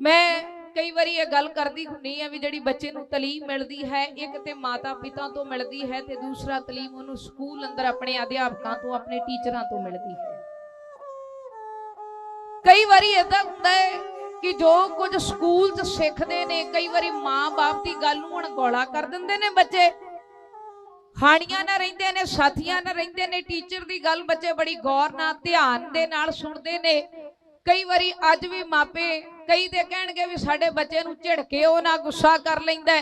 ਮੈਂ ਕਈ ਵਾਰੀ ਇਹ ਗੱਲ ਕਰਦੀ ਹੁੰਨੀ ਆ ਵੀ ਜਿਹੜੀ ਬੱਚੇ ਨੂੰ ਤਾਲੀਮ ਮਿਲਦੀ ਹੈ ਇੱਕ ਤੇ ਮਾਤਾ ਪਿਤਾ ਤੋਂ ਮਿਲਦੀ ਹੈ ਤੇ ਦੂਸਰਾ ਤਾਲੀਮ ਉਹਨੂੰ ਸਕੂਲ ਅੰਦਰ ਆਪਣੇ ਅਧਿਆਪਕਾਂ ਤੋਂ, ਆਪਣੇ ਟੀਚਰਾਂ ਤੋਂ ਮਿਲਦੀ ਹੈ। ਕਈ ਵਾਰੀ ਇਦਾਂ ਹੁੰਦਾ ਹੈ ਕਿ ਜੋ ਕੁਝ ਸਕੂਲ 'ਚ ਸਿੱਖਦੇ ਨੇ, ਕਈ ਵਾਰੀ ਮਾਂ-ਬਾਪ ਦੀ ਗੱਲ ਨੂੰ ਅਣਗੌਲਾ ਕਰ ਦਿੰਦੇ ਨੇ ਬੱਚੇ। ਹਾਣੀਆਂ ਨਾਲ ਰਹਿੰਦੇ ਨੇ, ਸਾਥੀਆਂ ਨਾਲ ਰਹਿੰਦੇ ਨੇ, ਟੀਚਰ ਦੀ ਗੱਲ ਬੱਚੇ ਬੜੀ ਗੌਰ ਨਾਲ, ਧਿਆਨ ਦੇ ਨਾਲ ਸੁਣਦੇ ਨੇ। ਕਈ ਵਾਰੀ ਅੱਜ ਵੀ ਮਾਪੇ ਕਈ ਤੇ ਕਹਿਣਗੇ ਵੀ ਸਾਡੇ ਬੱਚੇ ਨੂੰ ਝਿੜਕੇ ਉਹ ਨਾ ਗੁੱਸਾ ਕਰ ਲੈਂਦਾ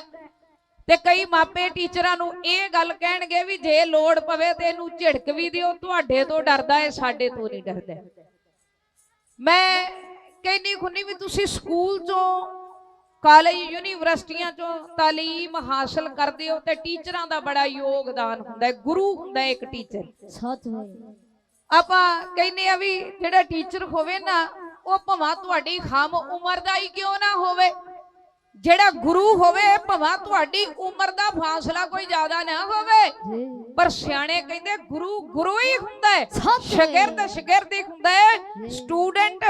ਤੇ ਕਈ ਮਾਪੇ ਟੀਚਰਾਂ ਨੂੰ ਇਹ ਗੱਲ ਕਹਿਣਗੇ ਵੀ ਜੇ ਲੋੜ ਪਵੇ ਤੇ ਇਹਨੂੰ ਝਿੜਕ ਵੀ ਦਿਓ, ਤੁਹਾਡੇ ਤੋਂ ਡਰਦਾ ਹੈ, ਸਾਡੇ ਤੋਂ ਨਹੀਂ ਡਰਦਾ ਮੈਂ ਕਹਿੰਦੀ ਖੁੰਨੀ ਵੀ ਤੁਸੀਂ ਸਕੂਲ ਚੋਂ, ਕਾਲਜ ਯੂਨੀਵਰਸਿਟੀਆਂ ਚੋਂ ਤਾਲੀਮ ਹਾਸਲ ਕਰਦੇ ਹੋ ਤੇ ਟੀਚਰਾਂ ਦਾ ਬੜਾ ਯੋਗਦਾਨ ਹੁੰਦਾ ਹੈ, ਗੁਰੂ ਹੁੰਦਾ ਹੈ ਇੱਕ ਟੀਚਰ। ਸੱਚ ਹੈ। ਆਪਾਂ ਕਹਿੰਦੇ ਆ ਵੀ ਜਿਹੜਾ ਟੀਚਰ ਹੋਵੇ ਨਾ ਉਹ ਭਵਾਂ ਤੁਹਾਡੀ ਖਾਮ ਉਮਰ ਦਾ ਹੀ ਕਿਉਂ ਨਾ ਹੋਵੇ। ਜਿਹੜਾ ਗੁਰੂ ਹੋਵੇ ਭਵਾਂ ਤੁਹਾਡੀ ਉਮਰ ਦਾ ਫਾਸਲਾ ਕੋਈ ਜ਼ਿਆਦਾ ਨਾ ਹੋਵੇ। ਪਰ ਸਿਆਣੇ ਕਹਿੰਦੇ ਗੁਰੂ ਗੁਰੂ ਹੀ ਹੁੰਦਾ ਹੈ। ਸ਼ਾਗਿਰਦ ਸ਼ਾਗਿਰਦ ਹੀ ਹੁੰਦਾ ਹੈ। ਸਟੂਡੈਂਟ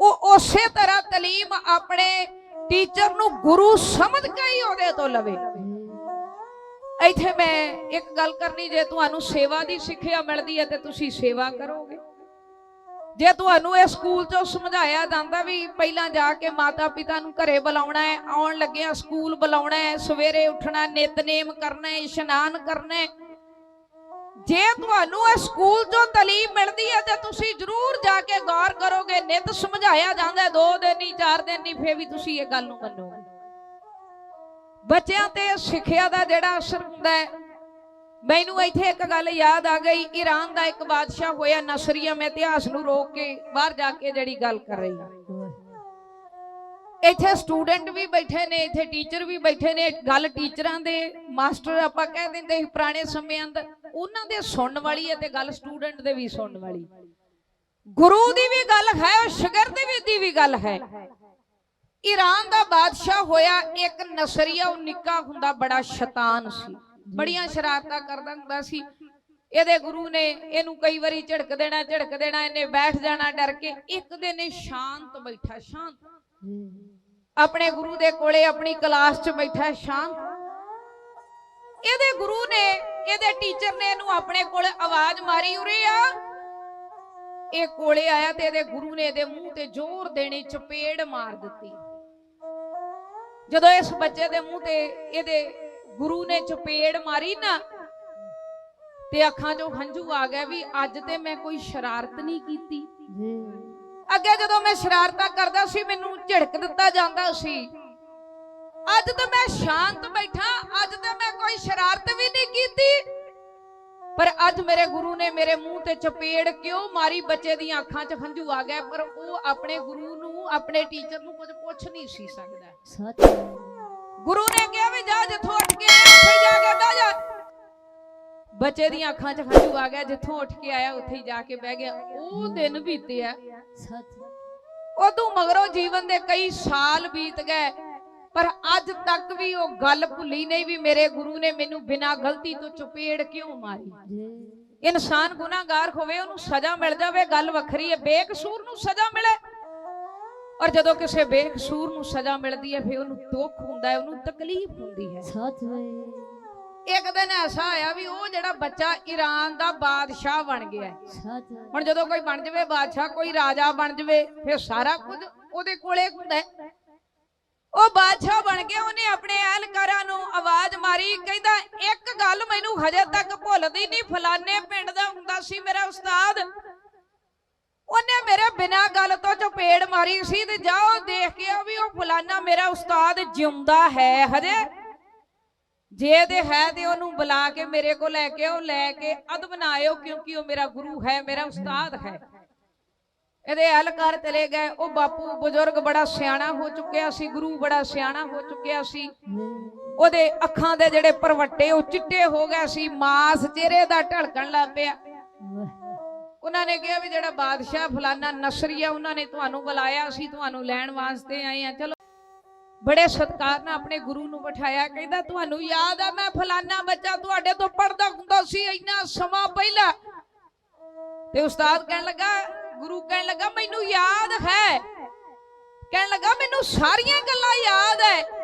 ਉਹ ਉਸੇ ਤਰ੍ਹਾਂ ਤਾਲੀਮ ਆਪਣੇ ਟੀਚਰ ਨੂੰ ਗੁਰੂ ਸਮਝ ਕੇ ਹੀ ਉਹਦੇ ਤੋਂ ਲਵੇ। ਇੱਥੇ ਮੈਂ ਇੱਕ ਗੱਲ ਕਰਨੀ, ਜੇ ਤੁਹਾਨੂੰ ਸੇਵਾ ਦੀ ਸਿੱਖਿਆ ਮਿਲਦੀ ਹੈ ਤੇ ਤੁਸੀਂ ਸੇਵਾ ਕਰੋਗੇ। ਜੇ ਤੁਹਾਨੂੰ ਇਹ ਸਕੂਲ ਚੋਂ ਸਮਝਾਇਆ ਜਾਂਦਾ ਵੀ ਪਹਿਲਾਂ ਜਾ ਕੇ ਮਾਤਾ ਪਿਤਾ ਨੂੰ ਘਰੇ ਬੁਲਾਉਣਾ ਹੈ, ਆਉਣ ਲੱਗਿਆ ਸਕੂਲ ਬੁਲਾਉਣਾ ਹੈ, ਸਵੇਰੇ ਉੱਠਣਾ, ਨਿਤਨੇਮ ਕਰਨਾ ਹੈ, ਇਸ਼ਨਾਨ ਕਰਨਾ ਹੈ, ਜੇ ਤੁਹਾਨੂੰ ਇਹ ਸਕੂਲ ਚੋਂ ਤਾਲੀਮ ਮਿਲਦੀ ਹੈ ਤੇ ਤੁਸੀਂ ਜ਼ਰੂਰ ਜਾ ਕੇ ਗੌਰ ਕਰੋਗੇ। ਨਿਤ ਸਮਝਾਇਆ ਜਾਂਦਾ ਦੋ ਦਿਨ ਨਹੀਂ ਚਾਰ ਦਿਨ ਨਹੀਂ ਫੇਰ ਵੀ ਤੁਸੀਂ ਇਹ ਗੱਲ ਨੂੰ ਮੰਨੋਗੇ। ਬੱਚਿਆਂ ਤੇ ਸਿੱਖਿਆ ਦਾ ਜਿਹੜਾ ਅਸਰ ਹੁੰਦਾ ਹੈ, ਮੈਨੂੰ ਇੱਥੇ ਇੱਕ ਗੱਲ ਯਾਦ ਆ ਗਈ, ਈਰਾਨ ਦਾ ਇੱਕ ਬਾਦਸ਼ਾਹ ਹੋਇਆ ਨਸਰੀਆ, ਮੈਂ ਇਤਿਹਾਸ ਨੂੰ ਰੋਕ ਕੇ ਬਾਹਰ ਜਾ ਕੇ ਜਿਹੜੀ ਗੱਲ ਕਰ ਰਹੀ ਹਾਂ। ਇੱਥੇ ਸਟੂਡੈਂਟ ਵੀ ਬੈਠੇ ਨੇ, ਇੱਥੇ ਟੀਚਰ ਵੀ ਬੈਠੇ ਨੇ, ਗੱਲ ਟੀਚਰਾਂ ਦੇ ਮਾਸਟਰ ਆਪਾਂ ਕਹਿ ਦਿੰਦੇ ਸੀ ਪੁਰਾਣੇ ਸਮਿਆਂ ਦਾ ਉਹਨਾਂ ਦੇ ਸੁਣਨ ਵਾਲੀ ਹੈ ਤੇ ਗੱਲ ਸਟੂਡੈਂਟ ਦੇ ਵੀ ਸੁਣਨ ਵਾਲੀ। ਗੁਰੂ ਦੀ ਵੀ ਗੱਲ ਹੈ ਔਰ ਸ਼ਾਗਿਰਦ ਵੀ ਦੀ ਵੀ ਗੱਲ ਹੈ। ਈਰਾਨ ਦਾ ਬਾਦਸ਼ਾਹ ਹੋਇਆ ਇੱਕ ਨਸਰੀਆ, ਉਹ ਨਿੱਕਾ ਹੁੰਦਾ, ਬੜਾ ਸ਼ੈਤਾਨ ਸੀ। ਬੜੀਆਂ ਸ਼ਰਾਰਤਾਂ ਕਰਦਾ ਹੁੰਦਾ ਸੀ। ਇਹਦੇ ਗੁਰੂ ਨੇ ਇਹਨੂੰ ਕਈ ਵਾਰੀ ਝਿੜਕ ਦੇਣਾ ਝਿੜਕ ਦੇਣਾ, ਇਹਨੇ ਬੈਠ ਜਾਣਾ ਡਰ ਕੇ। ਇੱਕ ਦਿਨ ਇਹ ਸ਼ਾਂਤ ਬੈਠਾ, ਸ਼ਾਂਤ। ਆਪਣੇ ਗੁਰੂ ਦੇ ਕੋਲੇ ਆਪਣੀ ਕਲਾਸ 'ਚ ਬੈਠਾ, ਸ਼ਾਂਤ। ਇਹਦੇ ਗੁਰੂ ਨੇ, ਇਹਦੇ ਟੀਚਰ ਨੇ ਇਹਨੂੰ ਆਪਣੇ ਕੋਲ ਆਵਾਜ਼ ਮਾਰੀ, ਉਰੇ ਆ। ਇਹ ਕੋਲੇ ਆਇਆ ਤੇ ਇਹਦੇ ਗੁਰੂ ਨੇ ਇਹਦੇ ਮੂੰਹ ਤੇ ਜ਼ੋਰ ਦੇਣੀ, ਚਪੇੜ ਮਾਰ ਦਿੱਤੀ। ਜਦੋਂ ਇਸ ਬੱਚੇ ਦੇ ਮੂੰਹ ਤੇ ਇਹਦੇ ਗੁਰੂ ਨੇ ਚਪੇੜ ਮਾਰੀ ਨਾ ਤੇ ਅੱਖਾਂ 'ਚੋਂ ਹੰਝੂ ਆ ਗਏ ਵੀ ਅੱਜ ਤੇ ਮੈਂ ਕੋਈ ਸ਼ਰਾਰਤ ਨਹੀਂ ਕੀਤੀ। ਅੱਗੇ ਜਦੋਂ ਮੈਂ ਸ਼ਰਾਰਤਾਂ ਕਰਦਾ ਸੀ ਮੈਨੂੰ ਝਿੜਕ ਦਿੱਤਾ ਜਾਂਦਾ ਸੀ। ਅੱਜ ਤਾਂ ਮੈਂ ਸ਼ਾਂਤ ਬੈਠਾ ਅੱਜ ਤਾਂ ਮੈਂ ਕੋਈ ਸ਼ਰਾਰਤ ਵੀ ਨਹੀਂ ਕੀਤੀ। ਪਰ ਅੱਜ ਮੇਰੇ ਗੁਰੂ ਨੇ ਮੇਰੇ ਮੂੰਹ ਤੇ ਚਪੇੜ ਕਿਉਂ ਮਾਰੀ? ਬੱਚੇ ਦੀਆਂ ਅੱਖਾਂ 'ਚ ਹੰਝੂ ਆ ਗਏ ਪਰ ਉਹ ਆਪਣੇ ਗੁਰੂ ਆਪਣੇ ਟੀਚਰ ਨੂੰ ਕੁਝ ਪੁੱਛ ਨਹੀਂ ਸੀ ਸਕਦਾ। ਸੱਚ ਗੁਰੂ ਨੇ ਕਿਹਾ ਵੀ ਜਾ ਜਿੱਥੋਂ ਉੱਠ ਕੇ ਆਇਆ ਉੱਥੇ ਜਾ ਕੇ ਬਹਿ ਜਾ। ਬੱਚੇ ਦੀਆਂ ਅੱਖਾਂ 'ਚ ਹੰਝੂ ਆ ਗਿਆ ਜਿੱਥੋਂ ਉੱਠ ਕੇ ਆਇਆ ਉੱਥੇ ਹੀ ਜਾ ਕੇ ਬਹਿ ਗਿਆ। ਉਹ ਦਿਨ ਬੀਤੇ ਆ ਸੱਚ ਉਦੋਂ ਮਗਰੋਂ ਜੀਵਨ ਦੇ ਕਈ ਸਾਲ ਬੀਤ ਗਏ ਪਰ ਅੱਜ ਤੱਕ ਵੀ ਉਹ ਗੱਲ ਭੁੱਲੀ ਨਹੀਂ ਵੀ ਮੇਰੇ ਗੁਰੂ ਨੇ ਮੈਨੂੰ ਬਿਨਾਂ ਗਲਤੀ ਤੋਂ ਚਪੇੜ ਕਿਉਂ ਮਾਰੀ। ਇਨਸਾਨ ਗੁਨਾਹਗਾਰ ਹੋਵੇ ਉਹਨੂੰ ਸਜ਼ਾ ਮਿਲ ਜਾਵੇ ਗੱਲ ਵੱਖਰੀ ਹੈ ਬੇਕਸੂਰ ਨੂੰ ਸਜ਼ਾ ਮਿਲੇ। ਔਰ ਜਦੋਂ ਕਿਸੇ ਬੇਕਸੂਰ ਨੂੰ ਸਜ਼ਾ ਮਿਲਦੀ ਹੈ ਫਿਰ ਉਹਨੂੰ ਦੁੱਖ ਹੁੰਦਾ ਹੈ ਉਹਨੂੰ ਤਕਲੀਫ ਹੁੰਦੀ ਹੈ ਸੱਚ ਹੈ ਇੱਕ ਦਿਨ ਐਸਾ ਆਇਆ ਵੀ ਉਹ ਜਿਹੜਾ ਬੱਚਾ ਈਰਾਨ ਦਾ ਬਾਦਸ਼ਾਹ ਬਣ ਗਿਆ। ਸੱਚ ਹੁਣ ਜਦੋਂ ਕੋਈ ਬਣ ਜਵੇ ਬਾਦਸ਼ਾਹ ਕੋਈ ਰਾਜਾ ਬਣ ਜਵੇ ਫਿਰ ਸਾਰਾ ਕੁਝ ਉਹਦੇ ਕੋਲੇ ਹੁੰਦਾ। ਉਹ ਬਾਦਸ਼ਾਹ ਬਣ ਗਿਆ ਉਹਨੇ ਆਪਣੇ ਅਹਿਲਕਾਰਾਂ ਨੂੰ ਆਵਾਜ਼ ਮਾਰੀ ਕਹਿੰਦਾ ਇੱਕ ਗੱਲ ਮੈਨੂੰ ਹਜੇ ਤੱਕ ਭੁੱਲਦੀ ਨਹੀਂ ਫਲਾਣੇ ਪਿੰਡ ਦਾ ਹੁੰਦਾ ਸੀ ਮੇਰਾ ਉਸਤਾਦ ਉਹਨੇ ਮੇਰੇ ਬਿਨਾਂ ਗੱਲ ਤੋਂ ਚਪੇੜ ਮਾਰੀ ਸੀ ਤੇ ਜਾਓ ਦੇਖ ਕੇ ਆਓ ਵੀ ਉਹ ਫਲਾਣਾ ਮੇਰਾ ਉਸਤਾਦ ਜਿਉਂਦਾ ਹੈ ਹਜੇ। ਜੇ ਤੇ ਹੈ ਤੇ ਉਹਨੂੰ ਬੁਲਾ ਕੇ ਮੇਰੇ ਕੋਲ ਲੈ ਕੇ ਉਹ ਲੈ ਕੇ ਅਦਬ ਨਾ ਆਇਓ ਕਿਉਂਕਿ ਉਹ ਮੇਰਾ ਗੁਰੂ ਹੈ, ਮੇਰਾ ਉਸਤਾਦ ਹੈ। ਇਹਦੇ ਅਹਲਕਾਰ ਚਲੇ ਗਏ। ਉਹ ਬਾਪੂ ਬਜ਼ੁਰਗ ਬੜਾ ਸਿਆਣਾ ਹੋ ਚੁੱਕਿਆ ਸੀ, ਗੁਰੂ ਬੜਾ ਸਿਆਣਾ ਹੋ ਚੁੱਕਿਆ ਸੀ। ਉਹਦੇ ਅੱਖਾਂ ਦੇ ਜਿਹੜੇ ਪਰਵੱਟੇ ਉਹ ਚਿੱਟੇ ਹੋ ਗਏ ਸੀ। ਮਾਸ ਚਿਹਰੇ ਦਾ ਢਲਕਣ ਲੱਗ ਪਿਆ। ਉਹਨਾਂ ਨੇ ਕਿਹਾ ਵੀ ਜਿਹੜਾ ਬਾਦਸ਼ਾਹ ਫਲਾਨਾ ਨਸਰੀਆ ਉਹਨਾਂ ਨੇ ਤੁਹਾਨੂੰ ਬੁਲਾਇਆ ਸੀ ਤੁਹਾਨੂੰ ਲੈਣ ਵਾਸਤੇ ਆਏ ਆ ਚਲੋ, ਬੜੇ ਸਤਿਕਾਰ ਨਾਲ ਆਪਣੇ ਗੁਰੂ ਨੂੰ ਬਿਠਾਇਆ, ਕਹਿੰਦਾ ਤੁਹਾਨੂੰ ਯਾਦ ਆ, ਮੈਂ ਫਲਾਨਾ ਬੱਚਾ ਤੁਹਾਡੇ ਤੋਂ ਪੜਦਾ ਹੁੰਦਾ ਸੀ, ਇੰਨਾ ਸਮਾਂ ਪਹਿਲਾਂ। ਤੇ ਉਸਤਾਦ ਕਹਿਣ ਲੱਗਾ, ਗੁਰੂ ਕਹਿਣ ਲੱਗਾ, ਮੈਨੂੰ ਯਾਦ ਹੈ। ਕਹਿਣ ਲੱਗਾ, ਮੈਨੂੰ ਸਾਰੀਆਂ ਗੱਲਾਂ ਯਾਦ ਹੈ।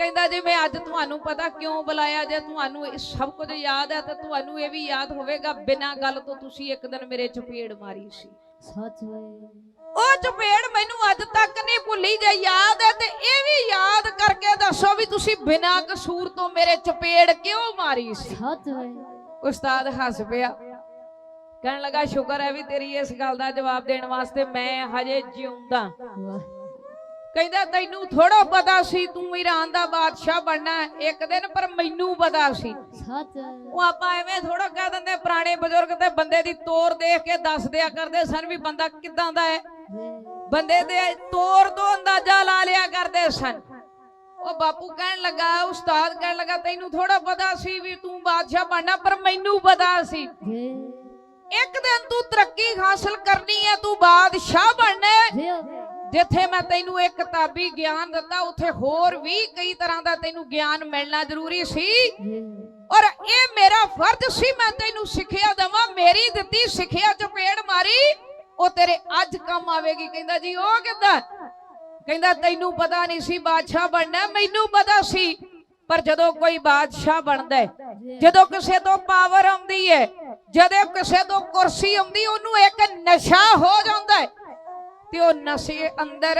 ਕਹਿੰਦਾ ਜੀ ਮੈਂ ਅੱਜ ਤੁਹਾਨੂੰ ਪਤਾ ਕਿਉਂ ਬੁਲਾਇਆ ਜੇ ਤੁਹਾਨੂੰ ਇਹ ਸਭ ਕੁਝ ਯਾਦ ਹੈ ਤਾਂ ਤੁਹਾਨੂੰ ਇਹ ਵੀ ਯਾਦ ਹੋਵੇਗਾ ਬਿਨਾਂ ਗੱਲ ਤੋਂ ਤੁਸੀਂ ਇੱਕ ਦਿਨ ਮੇਰੇ ਚਪੇੜ ਮਾਰੀ ਸੀ। ਸੱਚ ਉਹ ਚਪੇੜ ਮੈਨੂੰ ਅੱਜ ਤੱਕ ਨਹੀਂ ਭੁੱਲੀ ਜੇ ਯਾਦ ਹੈ ਤੇ ਇਹ ਵੀ ਯਾਦ ਕਰਕੇ ਦੱਸੋ ਵੀ ਤੁਸੀਂ ਬਿਨਾਂ ਕਸੂਰ ਤੋਂ ਮੇਰੇ ਚਪੇੜ ਕਿਉਂ ਮਾਰੀ ਸੀ? ਸੱਚ ਉਸਤਾਦ ਹੱਸ ਪਿਆ। ਕਹਿਣ ਲੱਗਾ ਸ਼ੁਕਰ ਹੈ ਵੀ ਤੇਰੀ ਇਸ ਗੱਲ ਦਾ ਜਵਾਬ ਦੇਣ ਵਾਸਤੇ ਮੈਂ ਹਜੇ ਜਿਉਂਦਾ। ਵਾਹ। ਕਹਿੰਦਾ ਤੈਨੂੰ ਥੋੜਾ ਪਤਾ ਸੀ ਤੂੰ ਈਰਾਨ ਦਾ ਬਾਦਸ਼ਾਹ ਬਣਨਾ ਇੱਕ ਦਿਨ ਪਰ ਮੈਨੂੰ ਪਤਾ ਸੀ। ਸੱਚ। ਉਹ ਆਪਾਂ ਐਵੇਂ ਥੋੜਾ ਕਹਿ ਦਿੰਦੇ ਪੁਰਾਣੇ ਬਜ਼ੁਰਗ ਤੇ ਬੰਦੇ ਦੀ ਤੋਰ ਦੇਖ ਕੇ ਦੱਸ ਦਿਆ ਕਰਦੇ ਸਨ ਵੀ ਬੰਦਾ ਕਿਦਾਂ ਦਾ ਹੈ। ਬੰਦੇ ਦੇ ਤੋਰ ਤੋਂ ਅੰਦਾਜ਼ਾ ਲਾ ਲਿਆ ਕਰਦੇ ਸਨ। ਉਹ ਬਾਪੂ ਕਹਿਣ ਲੱਗਾ ਉਸਤਾਦ ਕਹਿਣ ਲੱਗਾ ਤੈਨੂੰ ਥੋੜਾ ਪਤਾ ਸੀ ਵੀ ਤੂੰ ਬਾਦਸ਼ਾਹ ਬਣਨਾ ਪਰ ਮੈਨੂੰ ਪਤਾ ਸੀ। ਇੱਕ ਦਿਨ ਤੂੰ ਤਰੱਕੀ ਹਾਸਲ ਕਰਨੀ ਹੈ ਤੂੰ ਬਾਦਸ਼ਾਹ ਬਣਨਾ ਜਿੱਥੇ ਮੈਂ ਤੈਨੂੰ ਇੱਕ ਕਿਤਾਬੀ ਗਿਆਨ ਦਿੱਤਾ, ਉੱਥੇ ਹੋਰ ਵੀ ਕਈ ਤਰ੍ਹਾਂ ਦਾ ਤੈਨੂੰ ਗਿਆਨ ਮਿਲਣਾ ਜ਼ਰੂਰੀ ਸੀ। ਔਰ ਇਹ ਮੇਰਾ ਫਰਜ਼ ਸੀ, ਮੈਂ ਤੈਨੂੰ ਸਿੱਖਿਆ ਦਵਾਂ, ਮੇਰੀ ਦਿੱਤੀ ਸਿੱਖਿਆ ਚਪੇੜ ਮਾਰੀ, ਉਹ ਤੇਰੇ ਅੱਜ ਕੰਮ ਆਵੇਗੀ। ਕਹਿੰਦਾ ਜੀ, ਉਹ ਕਿੱਦਾਂ? ਕਹਿੰਦਾ, ਤੈਨੂੰ ਪਤਾ ਨਹੀਂ ਸੀ ਬਾਦਸ਼ਾਹ ਬਣਨਾ, ਮੈਨੂੰ ਪਤਾ ਸੀ, ਪਰ ਜਦੋਂ ਕੋਈ ਬਾਦਸ਼ਾਹ ਬਣਦਾ ਜਦੋਂ ਕਿਸੇ ਤੋਂ ਪਾਵਰ ਆਉਂਦੀ ਹੈ, ਜਦੋਂ ਕਿਸੇ ਤੋਂ ਕੁਰਸੀ ਆਉਂਦੀ ਉਹਨੂੰ ਇੱਕ ਨਸ਼ਾ ਹੋ ਜਾਂਦਾ ਹੈ। ਤੇ ਉਹ ਨਸ਼ੇ ਅੰਦਰ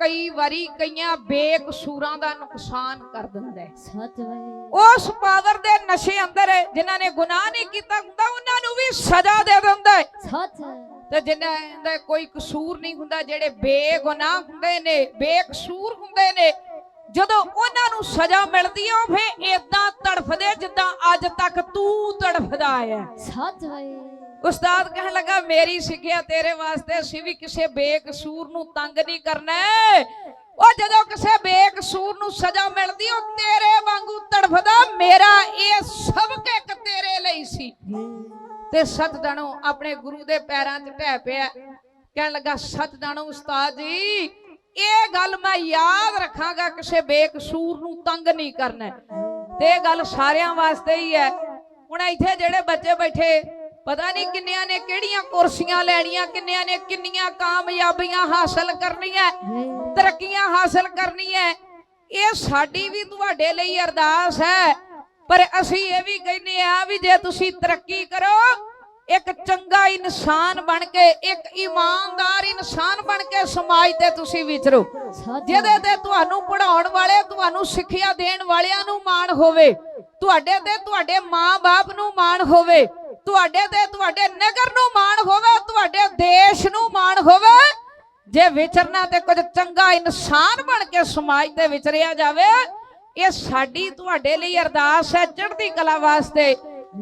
ਕਈ ਵਾਰੀ ਕਈਆਂ ਬੇਕਸੂਰਾਂ ਦਾ ਨੁਕਸਾਨ ਕਰ ਦਿੰਦਾ ਹੈ। ਸੱਚ ਵੇ ਉਸ ਪਾਵਰ ਦੇ ਨਸ਼ੇ ਅੰਦਰ ਜਿਨ੍ਹਾਂ ਨੇ ਗੁਨਾਹ ਨਹੀਂ ਕੀਤਾ ਹੁੰਦਾ ਉਹਨਾਂ ਨੂੰ ਵੀ ਸਜ਼ਾ ਦੇ ਦਿੰਦਾ ਹੈ। ਸੱਚ ਤੇ ਜਿਨ੍ਹਾਂ ਦਾ ਕੋਈ ਕਸੂਰ ਨਹੀਂ ਹੁੰਦਾ ਜਿਹੜੇ ਬੇਗੁਨਾਹ ਹੁੰਦੇ ਨੇ ਬੇਕਸੂਰ ਹੁੰਦੇ ਨੇ ਜਦੋਂ ਉਹਨਾਂ ਨੂੰ ਸਜ਼ਾ ਮਿਲਦੀ ਹੈ ਉਹ ਫੇ ਇਦਾਂ ਤੜਫਦੇ ਜਿੱਦਾਂ ਅੱਜ ਤੱਕ ਤੂੰ ਤੜਫਦਾ ਆਇਆ ਸੱਚ ਵੇ ਉਸਤਾਦ ਕਹਿਣ ਲੱਗਾ, ਮੇਰੀ ਸਿੱਖਿਆ ਤੇਰੇ ਵਾਸਤੇ ਸੀ ਵੀ ਕਿਸੇ ਬੇਕਸੂਰ ਨੂੰ ਤੰਗ ਨਹੀਂ ਕਰਨਾ ਉਹ ਜਦੋਂ ਕਿਸੇ ਬੇਕਸੂਰ ਨੂੰ ਸਜ਼ਾ ਮਿਲਦੀ, ਉਹ ਤੇਰੇ ਵਾਂਗੂ ਤੜਫਦਾ। ਮੇਰਾ ਇਹ ਸਭ ਇੱਕ ਤੇਰੇ ਲਈ ਸੀ। ਤੇ ਸਤਦਾਨੋ ਆਪਣੇ ਗੁਰੂ ਦੇ ਪੈਰਾਂ 'ਚ ਢਹਿ ਪਿਆ। ਕਹਿਣ ਲੱਗਾ ਸਤਦਾਨੋ ਉਸਤਾਦ ਜੀ, ਇਹ ਗੱਲ ਮੈਂ ਯਾਦ ਰੱਖਾਂਗਾ, ਕਿਸੇ ਬੇਕਸੂਰ ਨੂੰ ਤੰਗ ਨਹੀਂ ਕਰਨਾ ਤੇ ਇਹ ਗੱਲ ਸਾਰਿਆਂ ਵਾਸਤੇ ਹੀ ਹੈ ਹੁਣ ਇੱਥੇ ਜਿਹੜੇ ਬੱਚੇ ਬੈਠੇ ਪਤਾ ਨਹੀਂ ਕਿੰਨਿਆਂ ਨੇ ਕਿਹੜੀਆਂ ਕੁਰਸੀਆਂ ਲੈਣੀਆਂ ਕਿੰਨਿਆਂ ਨੇ ਕਿੰਨੀਆਂ ਕਾਮਯਾਬੀਆਂ ਹਾਸਲ ਕਰਨੀਆਂ ਤਰੱਕੀਆਂ ਹਾਸਲ ਕਰਨੀਆਂ। ਇਹ ਸਾਡੀ ਵੀ ਤੁਹਾਡੇ ਲਈ ਅਰਦਾਸ ਹੈ। ਪਰ ਅਸੀਂ ਇਹ ਵੀ ਕਹਿੰਦੇ ਆ ਵੀ ਜੇ ਤੁਸੀਂ ਤਰੱਕੀ ਕਰੋ ਇੱਕ ਚੰਗਾ ਇਨਸਾਨ ਬਣ ਕੇ ਇੱਕ ਇਮਾਨਦਾਰ ਇਨਸਾਨ ਬਣ ਕੇ ਸਮਾਜ ਤੇ ਤੁਸੀਂ ਵਿਚਰੋ। ਜਿਹਦੇ ਤੇ ਤੁਹਾਨੂੰ ਪੜਾਉਣ ਵਾਲੇ ਤੁਹਾਨੂੰ ਸਿੱਖਿਆ ਦੇਣ ਵਾਲਿਆਂ ਨੂੰ ਮਾਣ ਹੋਵੇ ਤੁਹਾਡੇ ਤੇ ਤੁਹਾਡੇ ਮਾਂ-ਬਾਪ ਨੂੰ ਮਾਣ ਹੋਵੇ ਤੁਹਾਡੇ ਤੇ ਤੁਹਾਡੇ ਨਗਰ ਨੂੰ ਮਾਣ ਹੋਵੇ ਤੁਹਾਡੇ ਦੇਸ਼ ਨੂੰ ਮਾਣ ਹੋਵੇ ਜੇ ਵਿਚਰਨਾ ਤੇ ਕੁਝ ਚੰਗਾ ਇਨਸਾਨ ਬਣ ਕੇ ਸਮਾਜ ਤੇ ਵਿਚਰਿਆ ਜਾਵੇ ਇਹ ਸਾਡੀ ਤੁਹਾਡੇ ਲਈ ਅਰਦਾਸ ਹੈ ਚੜ੍ਹਦੀ ਕਲਾ ਵਾਸਤੇ।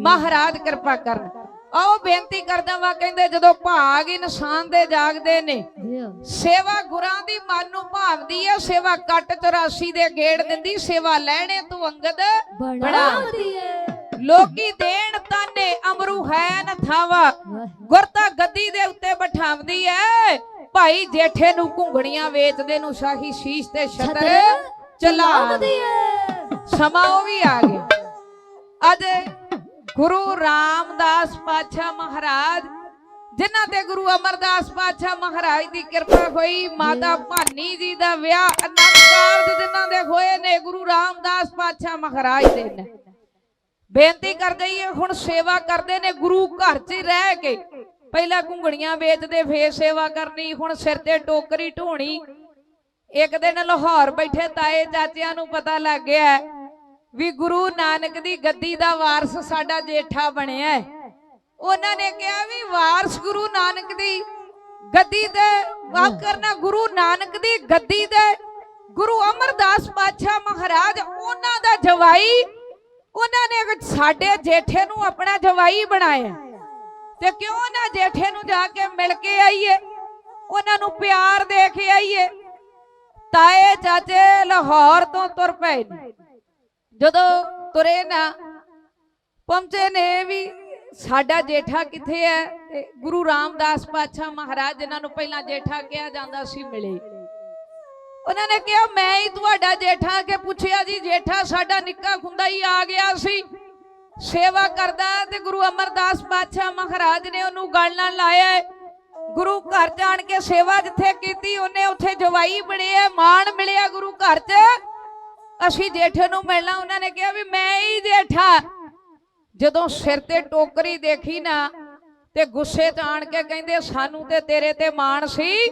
ਮਹਾਰਾਜ ਕਿਰਪਾ ਕਰਨ। ਆਓ ਬੇਨਤੀ ਕਰਦਾ ਵਾਂ ਕਹਿੰਦੇ ਜਦੋਂ ਭਾਗ ਇਨਸਾਨ ਦੇ ਜਾਗਦੇ ਨੇ ਸੇਵਾ ਗੁਰਾਂ ਦੀ ਮਨ ਨੂੰ ਭਾਵਦੀ ਹੈ ਸੇਵਾ ਕੱਟ 84 ਦੇ ਗੇੜ ਦਿੰਦੀ ਸੇਵਾ ਲੈਣੇ ਤੋਂ ਅੰਗਦ ਬਣਾਉਂਦੀ ਏ ਲੋਕੀ ਦੇਣ ਤਾਨੇ ਅਮਰੂ ਹੈ ਨ ਥਾਵਾ। ਗੁਰਤਾ ਗੱਦੀ ਦੇ ਉੱਤੇ ਬਿਠਾਉਂਦੀ ਐ। ਭਾਈ ਜੇਠੇ ਨੂੰ ਘੁੰਗਣੀਆਂ ਵੇਚਦੇ ਨੂੰ ਸ਼ਾਹੀ ਸ਼ੀਸ਼ ਤੇ ਛਤਰ ਚਲਾ ਚਲਾਉਂਦੀ ਏ ਸਮਾਂ ਉਹ ਵੀ ਆ ਗਿਆ। ਅੱਜ ਗੁਰੂ ਰਾਮਦਾਸ ਪਾਤਸ਼ਾਹ ਮਹਾਰਾਜ ਜਿਨ੍ਹਾਂ ਤੇ ਗੁਰੂ ਅਮਰਦਾਸ ਪਾਤਸ਼ਾਹ ਮਹਾਰਾਜ ਦੀ ਕਿਰਪਾ ਹੋਈ ਮਾਤਾ ਭਾਨੀ ਜੀ ਦਾ ਵਿਆਹ ਅਨੰਦ ਕਾਰਜ ਜਿਨ੍ਹਾਂ ਦੇ ਹੋਏ ਨੇ ਗੁਰੂ ਰਾਮਦਾਸ ਪਾਤਸ਼ਾਹ ਮਹਾਰਾਜ ਦੇ ਨੇ। ਬੇਨਤੀ ਕਰਦੇ ਹੀ ਹੁਣ ਸੇਵਾ ਕਰਦੇ ਨੇ, ਗੁਰੂ ਘਰ 'ਚ ਹੀ ਰਹਿ ਕੇ। ਪਹਿਲਾਂ ਘੁੰਗਣੀਆਂ ਵੇਚਦੇ, ਫੇਰ ਸੇਵਾ ਕਰਨੀ, ਹੁਣ ਸਿਰ ਤੇ ਟੋਕਰੀ ਢੋਣੀ। ਇੱਕ ਦਿਨ ਲਾਹੌਰ ਬੈਠੇ ਤਾਏ ਚਾਚਿਆਂ ਨੂੰ ਪਤਾ ਲੱਗ ਗਿਆ ਵੀ ਗੁਰੂ ਨਾਨਕ ਦੀ ਗੱਦੀ ਦਾ ਵਾਰਸ ਸਾਡਾ ਜੇਠਾ ਬਣਿਆ ਉਹਨਾਂ ਨੇ ਕਿਹਾ ਵੀ ਵਾਰਸ ਗੁਰੂ ਨਾਨਕ ਦੀ ਗੱਦੀ ਦੇ ਵਾਕ ਕਰਨਾ, ਗੁਰੂ ਨਾਨਕ ਦੀ ਗੱਦੀ ਦੇ। ਗੁਰੂ ਅਮਰਦਾਸ ਪਾਤਸ਼ਾਹ ਮਹਾਰਾਜ, ਉਹਨਾਂ ਦਾ ਜਵਾਈ ਉਹਨਾਂ ਨੇ ਸਾਡੇ ਜੇਠੇ ਨੂੰ ਆਪਣਾ ਜਵਾਈ ਬਣਾਇਆ ਤੇ ਕਿਉਂ ਨਾ ਜੇਠੇ ਨੂੰ ਜਾ ਕੇ ਮਿਲ ਕੇ ਆਈਏ, ਉਹਨਾਂ ਨੂੰ ਪਿਆਰ ਦੇ ਕੇ ਆਈਏ? ਤਾਏ, ਚਾਚੇ ਲਾਹੌਰ ਤੋਂ ਤੁਰ ਪਏ ਜਦੋਂ ਤੁਰੇ ਨਾ, ਪਹੁੰਚੇ ਨੇ ਵੀ ਸਾਡਾ ਜੇਠਾ ਕਿੱਥੇ ਹੈ? ਗੁਰੂ ਰਾਮਦਾਸ ਪਾਤਸ਼ਾਹ ਮਹਾਰਾਜ ਜਿਨ੍ਹਾਂ ਨੂੰ ਪਹਿਲਾਂ ਜੇਠਾ ਕਿਹਾ ਜਾਂਦਾ ਸੀ, ਮਿਲੇ। ਉਹਨਾਂ ਨੇ ਕਿਹਾ, ਮੈਂ ਹੀ ਤੁਹਾਡਾ ਜੇਠਾ ਕੇ ਪੁੱਛਿਆ ਜੀ, ਜੇਠਾ ਸਾਡਾ ਨਿੱਕਾ ਖੁੰਦਾ ਹੀ ਆ ਗਿਆ ਸੀ। ਸੇਵਾ ਕਰਦਾ ਤੇ ਗੁਰੂ ਅਮਰਦਾਸ ਪਾਤਸ਼ਾਹ ਮਹਾਰਾਜ ਨੇ ਉਹਨੂੰ ਗੱਲ ਨਾਲ ਲਾਇਆ ਹੈ। ਗੁਰੂ ਘਰ ਜਾਣ ਕੇ ਸੇਵਾ ਜਿੱਥੇ ਕੀਤੀ, ਉਹਨੇ ਉੱਥੇ ਜਵਾਈ ਬਣਿਆ ਮਾਣ ਮਿਲਿਆ ਗੁਰੂ ਘਰ 'ਚ। ਅਸੀਂ ਜੇਠੇ ਨੂੰ ਮਿਲਣਾ, ਉਹਨਾਂ ਨੇ ਕਿਹਾ ਵੀ ਮੈਂ ਹੀ ਜੇਠਾ। ਜਦੋਂ ਸਿਰ ਤੇ ਟੋਕਰੀ ਦੇਖੀ ਨਾ, ਤੇ ਗੁੱਸੇ 'ਚ ਆਣ ਕੇ ਕਹਿੰਦੇ, ਸਾਨੂੰ ਤੇ ਤੇਰੇ ਤੇ ਮਾਣ ਸੀ।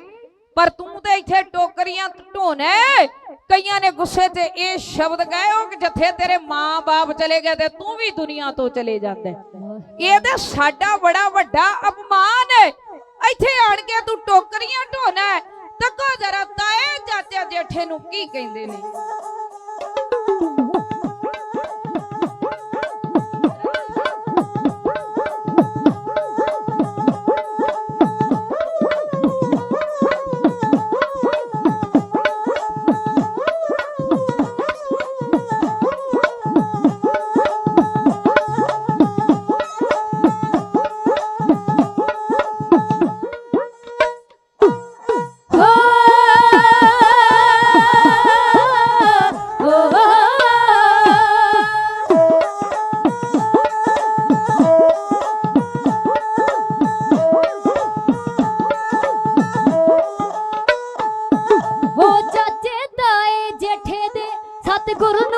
ਪਰ ਤੂੰ ਤੇ ਇੱਥੇ ਟੋਕਰੀਆਂ ਢੋਨੇ ਕਈਆਂ ਨੇ ਗੁੱਸੇ 'ਚ ਇਹ ਸ਼ਬਦ ਕਹੇ ਉਹ ਕਿ ਜਿੱਥੇ ਤੇਰੇ ਮਾਂ-ਬਾਪ ਚਲੇ ਗਏ ਤੇ ਤੂੰ ਵੀ ਦੁਨੀਆ ਤੋਂ ਚਲੇ ਜਾਂਦਾ ਇਹ ਤੇ ਸਾਡਾ ਬੜਾ ਵੱਡਾ ਅਪਮਾਨ ਹੈ ਇੱਥੇ ਆਣ ਕੇ ਤੂੰ ਟੋਕਰੀਆਂ ਢੋਨਾ ਤੱਕੋ ਜਰਾ ਤਾਏ ਚਾਚਾ ਜੇਠੇ ਨੂੰ ਕੀ ਕਹਿੰਦੇ ਨੇ? Tá tem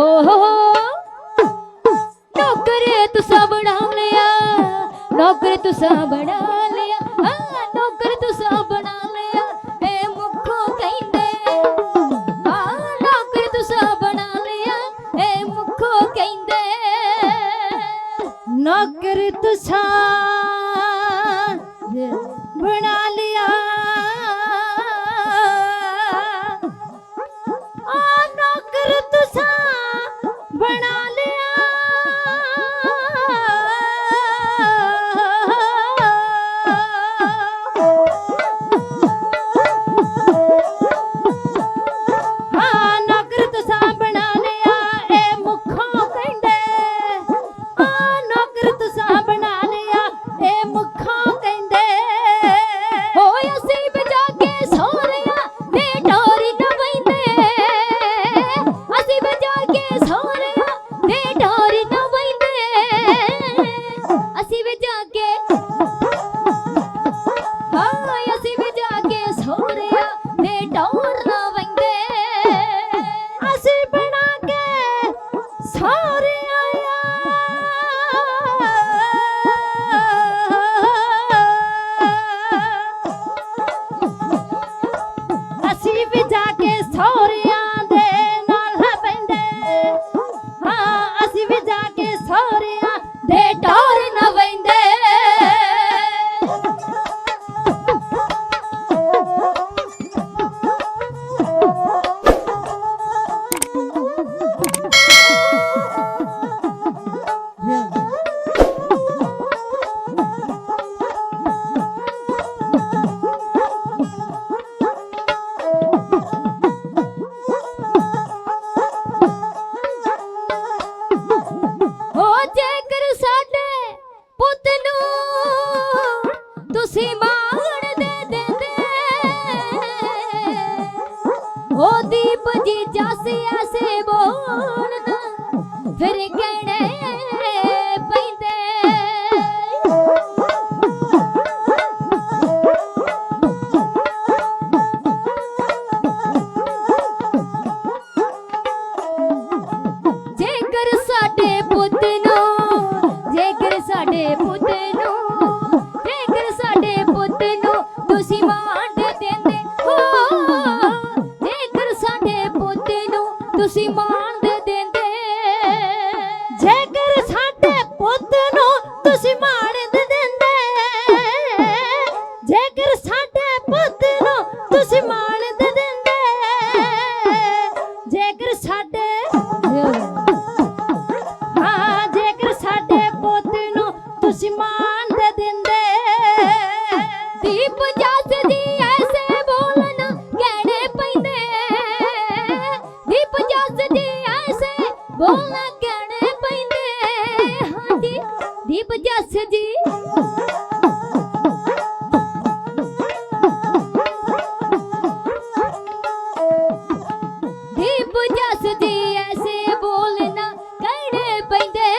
ਹੋ ਹੋ। ਨੌਕਰ ਤੁਸਾਂ ਬਣਾ ਲਿਆ ਨੌਕਰ ਤੁਸਾਂ ਬਣਾ